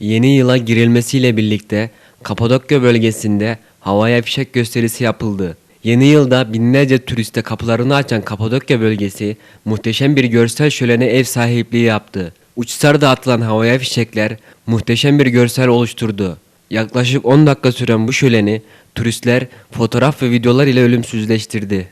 Yeni yıla girilmesiyle birlikte Kapadokya bölgesinde havaya fişek gösterisi yapıldı. Yeni yılda binlerce turiste kapılarını açan Kapadokya bölgesi muhteşem bir görsel şölene ev sahipliği yaptı. Uçsarda atılan havaya fişekler muhteşem bir görsel oluşturdu. Yaklaşık 10 dakika süren bu şöleni turistler fotoğraf ve videolar ile ölümsüzleştirdi.